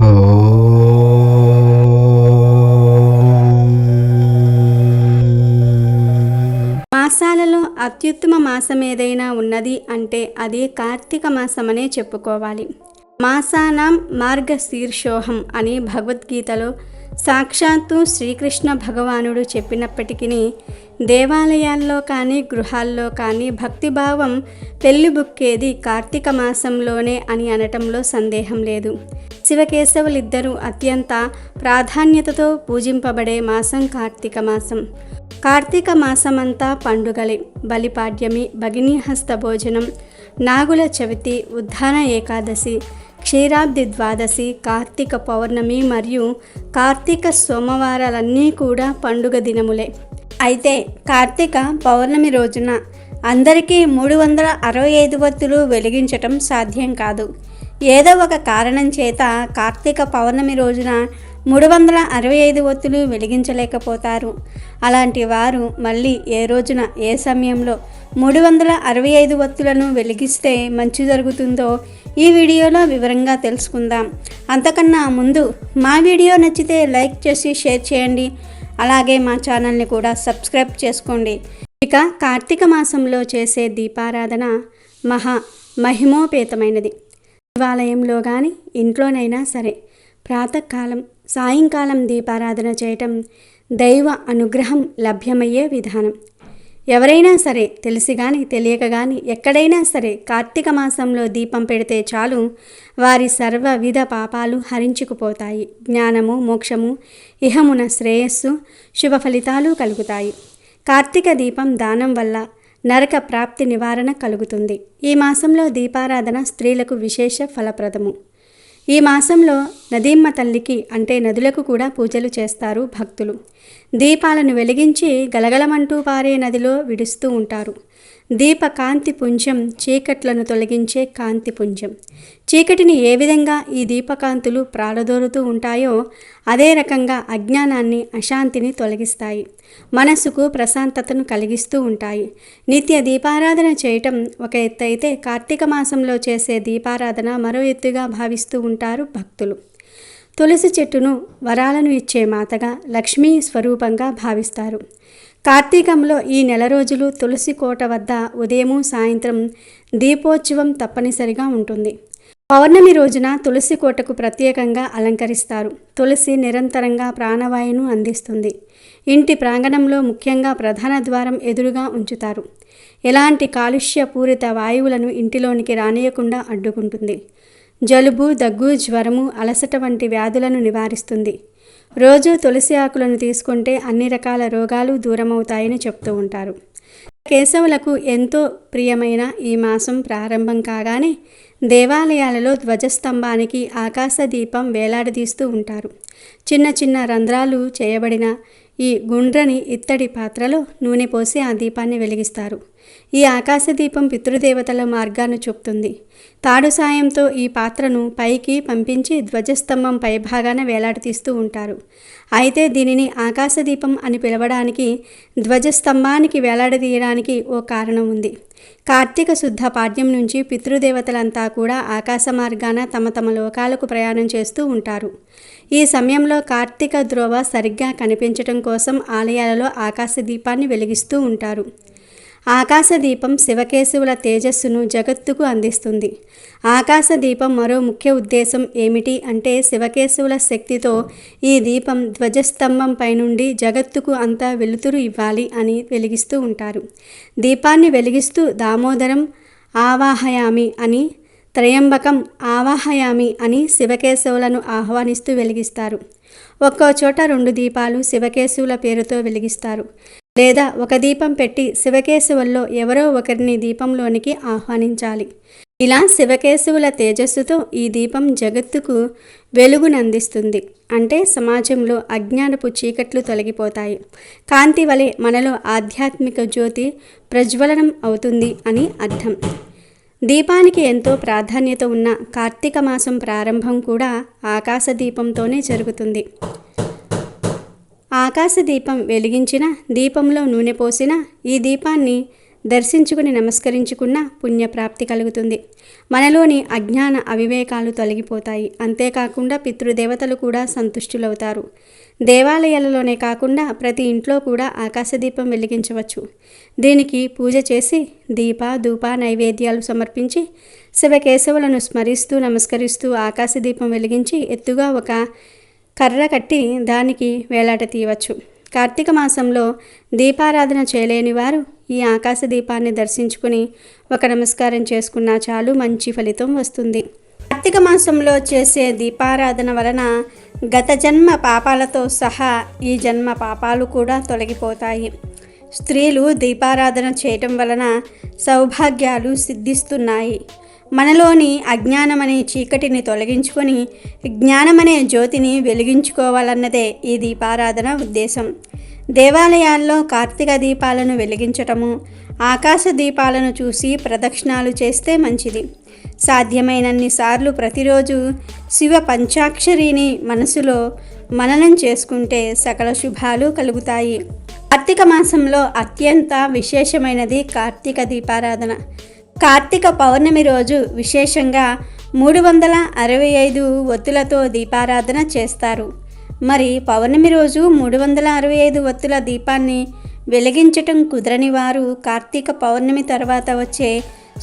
మాసాలలో అత్యుత్తమ మాసం ఏదైనా ఉన్నది అంటే అది కార్తీక మాసమనే చెప్పుకోవాలి. మాసానాం మార్గశీర్షోహం అని భగవద్గీతలో సాక్షాత్తు శ్రీకృష్ణ భగవానుడు చెప్పినప్పటికీ దేవాలయాల్లో కానీ గృహాల్లో కానీ భక్తిభావం పెళ్ళిబుక్కేది కార్తీక మాసంలోనే అని అనటంలో సందేహం లేదు. శివకేశవులిద్దరూ అత్యంత ప్రాధాన్యతతో పూజింపబడే మాసం కార్తీక మాసం. కార్తీక మాసమంతా పండుగలే. బలిపాడ్యమి భగినీహస్త భోజనం నాగుల చవితి ఉద్ధాన ఏకాదశి క్షీరాబ్ది ద్వాదశి కార్తీక పౌర్ణమి మరియు కార్తీక సోమవారాలన్నీ కూడా పండుగ దినములే. అయితే కార్తీక పౌర్ణమి రోజున అందరికీ మూడు వందల అరవై ఐదు వత్తులు వెలిగించటం సాధ్యం కాదు. ఏదో ఒక కారణం చేత కార్తీక పౌర్ణమి రోజున మూడు వందల అరవై ఐదు ఒత్తులు వెలిగించలేకపోతారు. అలాంటి వారు మళ్ళీ ఏ రోజున ఏ సమయంలో మూడు వందల అరవై ఐదు ఒత్తులను వెలిగిస్తే మంచి జరుగుతుందో ఈ వీడియోలో వివరంగా తెలుసుకుందాం. అంతకన్నా ముందు మా వీడియో నచ్చితే లైక్ చేసి షేర్ చేయండి. అలాగే మా ఛానల్ని కూడా సబ్స్క్రైబ్ చేసుకోండి. ఇక కార్తీక మాసంలో చేసే దీపారాధన మహా మహిమోపేతమైనది. దేవాలయంలో కానీ ఇంట్లోనైనా సరే ప్రాతకాలం సాయంకాలం దీపారాధన చేయటం దైవ అనుగ్రహం లభ్యమయ్యే విధానం. ఎవరైనా సరే తెలిసి కానీ తెలియక కానీ ఎక్కడైనా సరే కార్తీక మాసంలో దీపం పెడితే చాలు వారి సర్వ విధ పాపాలు హరించుకుపోతాయి. జ్ఞానము మోక్షము ఇహమున శ్రేయస్సు శుభ ఫలితాలు కలుగుతాయి. కార్తీక దీపం దానం వల్ల నరక ప్రాప్తి నివారణ కలుగుతుంది. ఈ మాసంలో దీపారాధన స్త్రీలకు విశేష ఫలప్రదము. ఈ మాసంలో నదీమ్మ తల్లికి అంటే నదులకు కూడా పూజలు చేస్తారు భక్తులు. దీపాలను వెలిగించి గలగలమంటూ పారే నదిలో విడుస్తూ ఉంటారు. దీప కాంతి పుంజం చీకట్లను తొలగించే కాంతి పుంజం. చీకటిని ఏ విధంగా ఈ దీపకాంతులు ప్రాలదోరుతూ ఉంటాయో అదే రకంగా అజ్ఞానాన్ని అశాంతిని తొలగిస్తాయి. మనసుకు ప్రశాంతతను కలిగిస్తూ ఉంటాయి. నిత్య దీపారాధన చేయటం ఒక ఎత్తు అయితే కార్తీక మాసంలో చేసే దీపారాధన మరో ఎత్తుగా భావిస్తూ ఉంటారు భక్తులు. తులసి చెట్టును వరాలను ఇచ్చే మాతగా లక్ష్మీ స్వరూపంగా భావిస్తారు. కార్తీకంలో ఈ నెల రోజులు తులసి కోట వద్ద ఉదయము సాయంత్రం దీపోత్సవం తప్పనిసరిగా ఉంటుంది. పౌర్ణమి రోజున తులసి కోటకు ప్రత్యేకంగా అలంకరిస్తారు. తులసి నిరంతరంగా ప్రాణవాయువును అందిస్తుంది. ఇంటి ప్రాంగణంలో ముఖ్యంగా ప్రధాన ద్వారం ఎదురుగా ఉంచుతారు. ఎలాంటి కాలుష్య పూరిత వాయువులను ఇంటిలోనికి రానియకుండా అడ్డుకుంటుంది. జలుబు దగ్గు జ్వరము అలసట వంటి వ్యాధులను నివారిస్తుంది. రోజు తులసి ఆకులను తీసుకుంటే అన్ని రకాల రోగాలు దూరమవుతాయని చెప్తూ ఉంటారు. కేశవులకు ఎంతో ప్రియమైన ఈ మాసం ప్రారంభం కాగానే దేవాలయాలలో ధ్వజస్తంభానికి ఆకాశ దీపం వేలాడదీస్తూ ఉంటారు. చిన్న చిన్న రంధ్రాలు చేయబడిన ఈ గుండ్రని ఇత్తడి పాత్రలో నూనె పోసి ఆ దీపాన్ని వెలిగిస్తారు. ఈ ఆకాశ దీపం పితృదేవతల మార్గాన్ని చూపుతుంది. తాడు సాయంతో ఈ పాత్రను పైకి పంపించి ధ్వజస్తంభం పైభాగాన వేలాడతీస్తూ ఉంటారు. అయితే దీనిని ఆకాశదీపం అని పిలవడానికి ధ్వజస్తంభానికి వేలాడదీయడానికి ఓ కారణం ఉంది. కార్తీక శుద్ధ పాడ్యం నుంచి పితృదేవతలంతా కూడా ఆకాశ మార్గాన తమ తమ లోకాలకు ప్రయాణం చేస్తూ ఉంటారు. ఈ సమయంలో కార్తీక ధ్రువ సరిగ్గా కనిపించటం కోసం ఆలయాలలో ఆకాశ దీపాన్ని వెలిగిస్తూ ఉంటారు. ఆకాశ దీపం శివకేశవుల తేజస్సును జగత్తుకు అందిస్తుంది. ఆకాశ దీపం మరో ముఖ్య ఉద్దేశం ఏమిటి అంటే శివకేశవుల శక్తితో ఈ దీపం ధ్వజస్తంభం పైనుండి జగత్తుకు అంతా వెలుతురు ఇవ్వాలి అని వెలిగిస్తూ ఉంటారు. దీపాన్ని వెలిగిస్తూ దామోదరం ఆవాహయామి అని త్రయంబకం ఆవాహయామి అని శివకేశవులను ఆహ్వానిస్తూ వెలిగిస్తారు. ఒక్కో చోట రెండు దీపాలు శివకేశవుల పేరుతో వెలిగిస్తారు. లేదా ఒక దీపం పెట్టి శివకేశవుల్లో ఎవరో ఒకరిని దీపంలోనికి ఆహ్వానించాలి. ఇలా శివకేశవుల తేజస్సుతో ఈ దీపం జగత్తుకు వెలుగునందిస్తుంది. అంటే సమాజంలో అజ్ఞానపు చీకట్లు తొలగిపోతాయి. కాంతి వలె మనలో ఆధ్యాత్మిక జ్యోతి ప్రజ్వలనం అవుతుంది అని అర్థం. దీపానికి ఎంతో ప్రాధాన్యత ఉన్న కార్తీక మాసం ప్రారంభం కూడా ఆకాశ దీపంతోనే జరుగుతుంది. ఆకాశ దీపం వెలిగించిన దీపంలో నూనె పోసిన ఈ దీపాన్ని దర్శించుకుని నమస్కరించుకున్న పుణ్యప్రాప్తి కలుగుతుంది. మనలోని అజ్ఞాన అవివేకాలు తొలగిపోతాయి. అంతేకాకుండా పితృదేవతలు కూడా సంతుష్టులవుతారు. దేవాలయాలలోనే కాకుండా ప్రతి ఇంట్లో కూడా ఆకాశదీపం వెలిగించవచ్చు. దీనికి పూజ చేసి దీప ధూప నైవేద్యాలు సమర్పించి శివకేశవులను స్మరిస్తూ నమస్కరిస్తూ ఆకాశదీపం వెలిగించి ఎత్తుగా ఒక కర్ర కట్టి దానికి వేలాట తీయవచ్చు. కార్తీక మాసంలో దీపారాధన చేయలేని వారు ఈ ఆకాశ దీపాన్ని దర్శించుకుని ఒక నమస్కారం చేసుకున్నా చాలు మంచి ఫలితం వస్తుంది. కార్తీక మాసంలో చేసే దీపారాధన వలన గత జన్మ పాపాలతో సహా ఈ జన్మ పాపాలు కూడా తొలగిపోతాయి. స్త్రీలు దీపారాధన చేయటం వలన సౌభాగ్యాలు సిద్ధిస్తున్నాయి. మనలోని అజ్ఞానమనే చీకటిని తొలగించుకొని జ్ఞానమనే జ్యోతిని వెలిగించుకోవాలన్నదే ఈ దీపారాధన ఉద్దేశం. దేవాలయాల్లో కార్తీక దీపాలను వెలిగించటము ఆకాశ దీపాలను చూసి ప్రదక్షిణాలు చేస్తే మంచిది. సాధ్యమైనన్ని సార్లు ప్రతిరోజు శివ పంచాక్షరిని మనసులో మననం చేసుకుంటే సకల శుభాలు కలుగుతాయి. కార్తీక మాసంలో అత్యంత విశేషమైనది కార్తీక దీపారాధన. కార్తీక పౌర్ణమి రోజు విశేషంగా మూడు వందల అరవై ఐదు ఒత్తులతో దీపారాధన చేస్తారు. మరి పౌర్ణమి రోజు మూడు వందల అరవై ఐదు ఒత్తుల దీపాన్ని వెలిగించటం కుదరని వారు కార్తీక పౌర్ణమి తర్వాత వచ్చే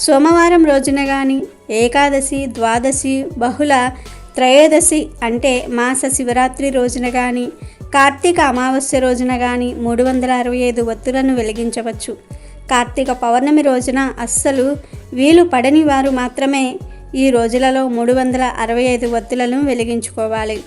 సోమవారం రోజున కానీ ఏకాదశి ద్వాదశి బహుళ త్రయోదశి అంటే మాస శివరాత్రి రోజున కానీ కార్తీక అమావాస్య రోజున కానీ మూడు వందల అరవై ఐదు ఒత్తులను వెలిగించవచ్చు. కార్తీక పౌర్ణమి రోజున అస్సలు వీలు పడని వారు మాత్రమే ఈ రోజులలో మూడు వందల అరవై ఐదు ఒత్తులను వెలిగించుకోవాలి.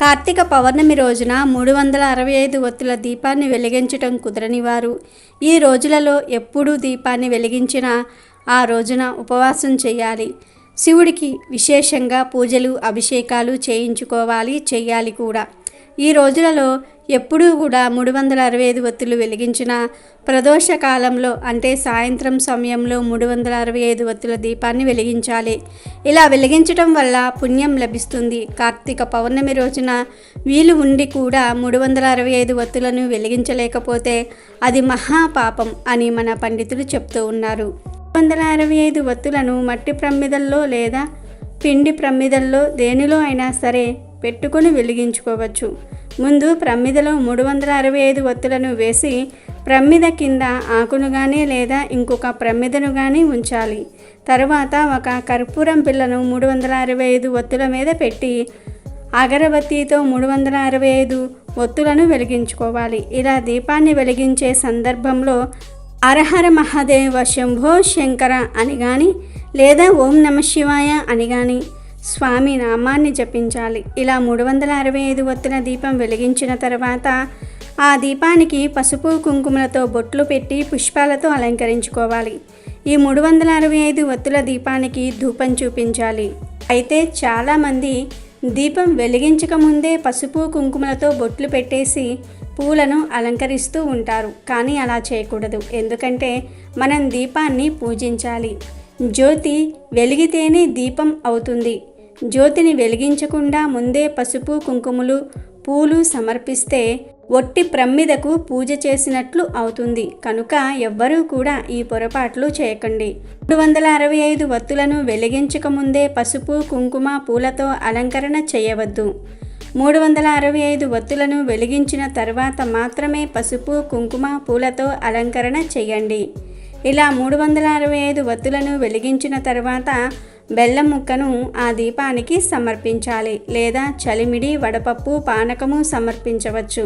కార్తీక పౌర్ణమి రోజున మూడు వందల అరవై ఐదు ఒత్తుల దీపాన్ని వెలిగించటం కుదరని వారు ఈ రోజులలో ఎప్పుడూ దీపాన్ని వెలిగించినా ఆ రోజున ఉపవాసం చేయాలి. శివుడికి విశేషంగా పూజలు అభిషేకాలు చేయించుకోవాలి చేయాలి కూడా. ఈ రోజులలో ఎప్పుడూ కూడా మూడు వందల అరవై ఐదు ఒత్తులు వెలిగించిన ప్రదోష కాలంలో అంటే సాయంత్రం సమయంలో మూడు వందల అరవై ఐదు ఒత్తుల దీపాన్ని వెలిగించాలి. ఇలా వెలిగించడం వల్ల పుణ్యం లభిస్తుంది. కార్తీక పౌర్ణమి రోజున వీలు ఉండి కూడా మూడు వందల అరవై ఐదు ఒత్తులను వెలిగించలేకపోతే అది మహాపాపం అని మన పండితులు చెప్తూ ఉన్నారు. వందల అరవై ఐదు ఒత్తులను మట్టి ప్రమిదల్లో లేదా పిండి ప్రమిదల్లో దేనిలో అయినా సరే పెట్టుకొని వెలిగించుకోవచ్చు. ముందు ప్రమ్మిదలో మూడు వందల అరవై ఐదు ఒత్తులను వేసి ప్రమ్మిద కింద ఆకును కానీ లేదా ఇంకొక ప్రమ్మిదను కానీ ఉంచాలి. తర్వాత ఒక కర్పూరం పిల్లను మూడు వందల అరవై ఐదు ఒత్తుల మీద పెట్టి అగరబత్తితో మూడు వందల అరవై ఐదు ఒత్తులను వెలిగించుకోవాలి. ఇలా దీపాన్ని వెలిగించే సందర్భంలో అరహర మహాదేవ శంభో శంకర అని కానీ లేదా ఓం నమ శివాయ అని కానీ స్వామి నామాన్ని జపించాలి. ఇలా మూడు వందల అరవై ఐదు ఒత్తుల దీపం వెలిగించిన తర్వాత ఆ దీపానికి పసుపు కుంకుమలతో బొట్లు పెట్టి పుష్పాలతో అలంకరించుకోవాలి. ఈ మూడు వందల అరవై ఐదు ఒత్తుల దీపానికి ధూపం చూపించాలి. అయితే చాలామంది దీపం వెలిగించక ముందే పసుపు కుంకుమలతో బొట్లు పెట్టేసి పూలను అలంకరిస్తూ ఉంటారు. కానీ అలా చేయకూడదు. ఎందుకంటే మనం దీపాన్ని పూజించాలి. జ్యోతి వెలిగితేనే దీపం అవుతుంది. జ్యోతిని వెలిగించకుండా ముందే పసుపు కుంకుమలు పూలు సమర్పిస్తే ఒట్టి ప్రమ్మిదకు పూజ చేసినట్లు అవుతుంది. కనుక ఎవ్వరూ కూడా ఈ పొరపాట్లు చేయకండి. మూడు వందల అరవై ఐదు వత్తులను వెలిగించక ముందే పసుపు కుంకుమ పూలతో అలంకరణ చేయవద్దు. మూడు వందల అరవై ఐదు వత్తులను వెలిగించిన తర్వాత మాత్రమే పసుపు కుంకుమ పూలతో అలంకరణ చేయండి. ఇలా మూడు వందల అరవై ఐదు వత్తులను వెలిగించిన తర్వాత బెల్లం ముక్కను ఆ దీపానికి సమర్పించాలి లేదా చలిమిడి వడపప్పు పానకము సమర్పించవచ్చు.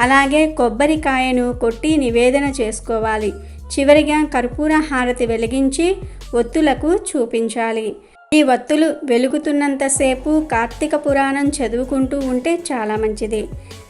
అలాగే కొబ్బరికాయను కొట్టి నివేదన చేసుకోవాలి. చివరిగా కర్పూర హారతి వెలిగించి ఒత్తులకు చూపించాలి. ఈ ఒత్తులు వెలుగుతున్నంతసేపు కార్తీక పురాణం చదువుకుంటూ ఉంటే చాలా మంచిది.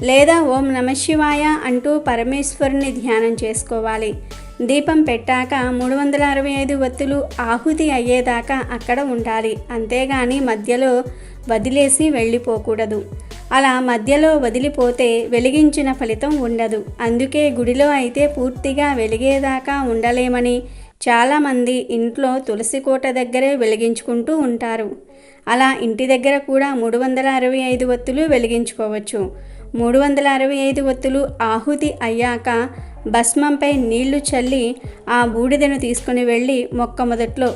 లేదా ఓం నమశివాయ అంటూ పరమేశ్వరుని ధ్యానం చేసుకోవాలి. దీపం పెట్టాక మూడు వందల అరవై ఐదు వత్తులు ఆహుతి అయ్యేదాకా అక్కడ ఉండాలి. అంతేగాని మధ్యలో వదిలేసి వెళ్ళిపోకూడదు. అలా మధ్యలో వదిలిపోతే వెలిగించిన ఫలితం ఉండదు. అందుకే గుడిలో అయితే పూర్తిగా వెలిగేదాకా ఉండలేమని చాలామంది ఇంట్లో తులసి కోట దగ్గరే వెలిగించుకుంటూ ఉంటారు. అలా ఇంటి దగ్గర కూడా మూడు వందల అరవై ఐదు ఒత్తులు వెలిగించుకోవచ్చు. మూడు వందల అరవై ఐదు ఒత్తులు ఆహుతి అయ్యాక భస్మంపై నీళ్ళు చల్లి ఆ బూడిదను తీసుకుని వెళ్ళి మొక్క మొదట్లో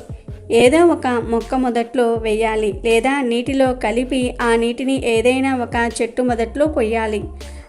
ఏదో ఒక మొక్క మొదట్లో వేయాలి లేదా నీటిలో కలిపి ఆ నీటిని ఏదైనా ఒక చెట్టు మొదట్లో పొయ్యాలి.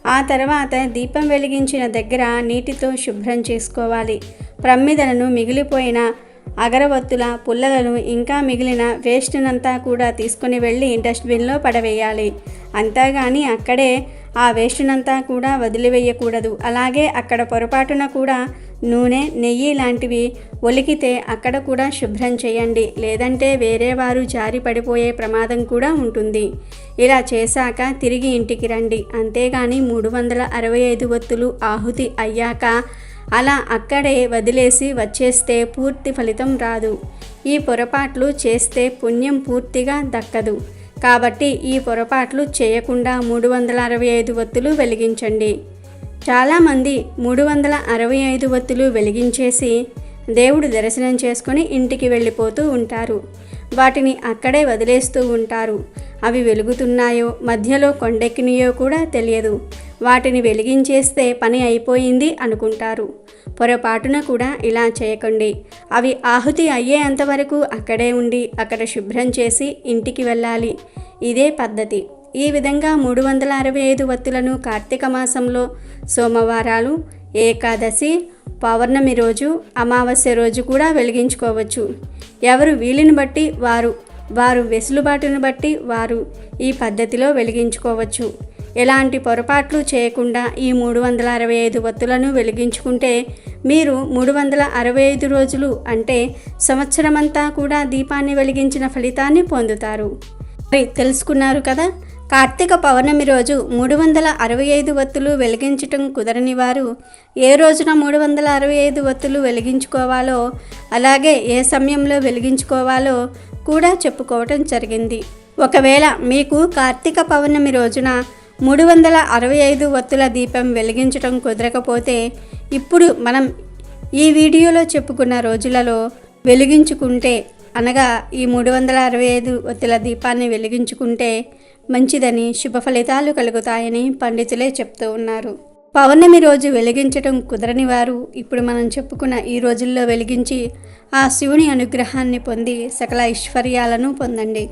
ఆ తర్వాత దీపం వెలిగించిన దగ్గర నీటితో శుభ్రం చేసుకోవాలి. ప్రమ్మిదలను మిగిలిపోయిన అగరవత్తుల పుల్లలను ఇంకా మిగిలిన వేస్ట్నంతా కూడా తీసుకుని వెళ్ళి డస్ట్బిన్లో పడవేయాలి. అంతేగాని అక్కడే ఆ వేస్టునంతా కూడా వదిలివేయకూడదు. అలాగే అక్కడ పొరపాటున కూడా నూనె నెయ్యి లాంటివి ఒలికితే అక్కడ కూడా శుభ్రం చేయండి. లేదంటే వేరే వారు జారి పడిపోయే ప్రమాదం కూడా ఉంటుంది. ఇలా చేశాక తిరిగి ఇంటికి రండి. అంతేగాని మూడు వందల అరవై ఐదు ఒత్తులు ఆహుతి అయ్యాక అలా అక్కడే వదిలేసి వచ్చేస్తే పూర్తి ఫలితం రాదు. ఈ పొరపాట్లు చేస్తే పుణ్యం పూర్తిగా దక్కదు. కాబట్టి ఈ పొరపాట్లు చేయకుండా మూడు వందల అరవై ఐదు ఒత్తులు వెలిగించండి. చాలామంది మూడు వందల అరవై ఐదు ఒత్తులు వెలిగించేసి దేవుడు దర్శనం చేసుకొని ఇంటికి వెళ్ళిపోతూ ఉంటారు. వాటిని అక్కడే వదిలేస్తూ ఉంటారు. అవి వెలుగుతున్నాయో మధ్యలో కొండెక్కినాయో కూడా తెలియదు. వాటిని వెలిగించేస్తే పని అయిపోయింది అనుకుంటారు. పొరపాటున కూడా ఇలా చేయకండి. అవి ఆహుతి అయ్యేంతవరకు అక్కడే ఉండి అక్కడ శుభ్రం చేసి ఇంటికి వెళ్ళాలి. ఇదే పద్ధతి. ఈ విధంగా మూడు వందల అరవై ఐదు వత్తులను కార్తీక మాసంలో సోమవారాలు ఏకాదశి పౌర్ణమి రోజు అమావాస్య రోజు కూడా వెలిగించుకోవచ్చు. ఎవరు వీలుని బట్టి వారు వారు వెసులుబాటును బట్టి వారు ఈ పద్ధతిలో వెలిగించుకోవచ్చు. ఎలాంటి పొరపాట్లు చేయకుండా ఈ మూడు వందల అరవై ఐదు వత్తులను వెలిగించుకుంటే మీరు మూడు వందల అరవై ఐదు రోజులు అంటే సంవత్సరమంతా కూడా దీపాన్ని వెలిగించిన ఫలితాన్ని పొందుతారు. మరి తెలుసుకున్నారు కదా? కార్తీక పౌర్ణమి రోజు మూడు వందల అరవై ఐదు వత్తులు వెలిగించటం కుదరని వారు ఏ రోజున మూడు వందల అరవై ఐదు వత్తులు వెలిగించుకోవాలో అలాగే ఏ సమయంలో వెలిగించుకోవాలో కూడా చెప్పుకోవటం జరిగింది. ఒకవేళ మీకు కార్తీక పౌర్ణమి రోజున మూడు వందల అరవై ఐదు వత్తుల దీపం వెలిగించటం కుదరకపోతే ఇప్పుడు మనం ఈ వీడియోలో చెప్పుకున్న రోజులలో వెలిగించుకుంటే అనగా ఈ మూడు వందల అరవై ఐదు ఒత్తిల దీపాన్ని వెలిగించుకుంటే మంచిదని శుభ ఫలితాలు కలుగుతాయని పండితులే చెప్తూ ఉన్నారు. పౌర్ణమి రోజు వెలిగించటం కుదరని వారు ఇప్పుడు మనం చెప్పుకున్న ఈ రోజుల్లో వెలిగించి ఆ శివుని అనుగ్రహాన్ని పొంది సకల ఐశ్వర్యాలను పొందండి.